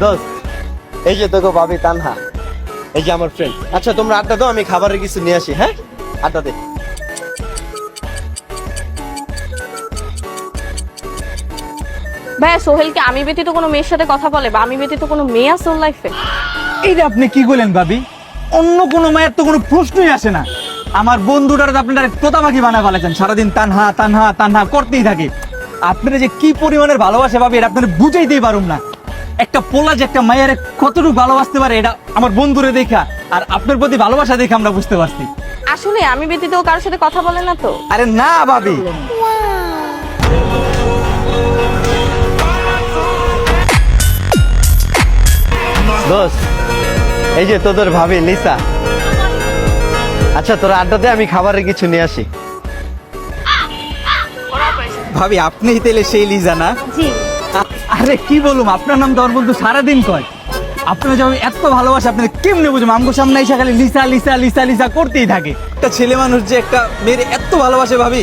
দোস্ত এই যে তোকে ভাবি তানহা এই যে আমার ফ্রেন্ড আচ্ছা তোমরা আড্ডা দাও আমি খাবারের কিছু নিয়ে আসি হ্যাঁ? আড্ডা দে। ভাইয়া সোহেল কি আমি ব্যতীত কোনো মেয়ের সাথে কথা বলে বা আমি ব্যতীত কোনো মেয়ে আছে ওর লাইফে এইটা আপনি কি বলেন ভাবি? অন্য কোনো মায়ের তো কোনো প্রশ্নই আসে না। আমার বন্ধুটার আপনারা তোতামাকি বানা ফেলেছেন। সারাদিন তানহা তানহা তানহা করতেই থাকে। আপনারা যে কি পরিমাণের ভালোবাসে ভাবি এটা আপনারা বুঝাইতেই পারুম না। একটা পোলা যে একটা মায়ের কতটুকু ভালোবাসতে পারে এটা আমার বন্ধুরে দেখা আর আপনার প্রতি ভালোবাসা দেখে আমরা বুঝতে পারছি। আসলে আমি ব্যতীত ও কারোর সাথে কথা বলে না তো। আরে না ভাবি। দোস্ত এই যে তোদের ভাবি লিসা। আচ্ছা তোরা আড্ডা দে আমি খাবারের কিছু নিয়ে আসি। ভাবি আপনি তেলে সেই লিজা না? জি। আরে কি বলুম, আপনার নাম তো আমার বন্ধু সারাদিন কয়। আপনার যেমন এত ভালোবাসে, আপনার কেমনে বুঝুম? আমগো সামনে এসে খালি লিসা লিসা লিসা লিসা করতেই থাকে। একটা ছেলে মানুষ যে একটা মেয়ের এত ভালোবাসে ভাবি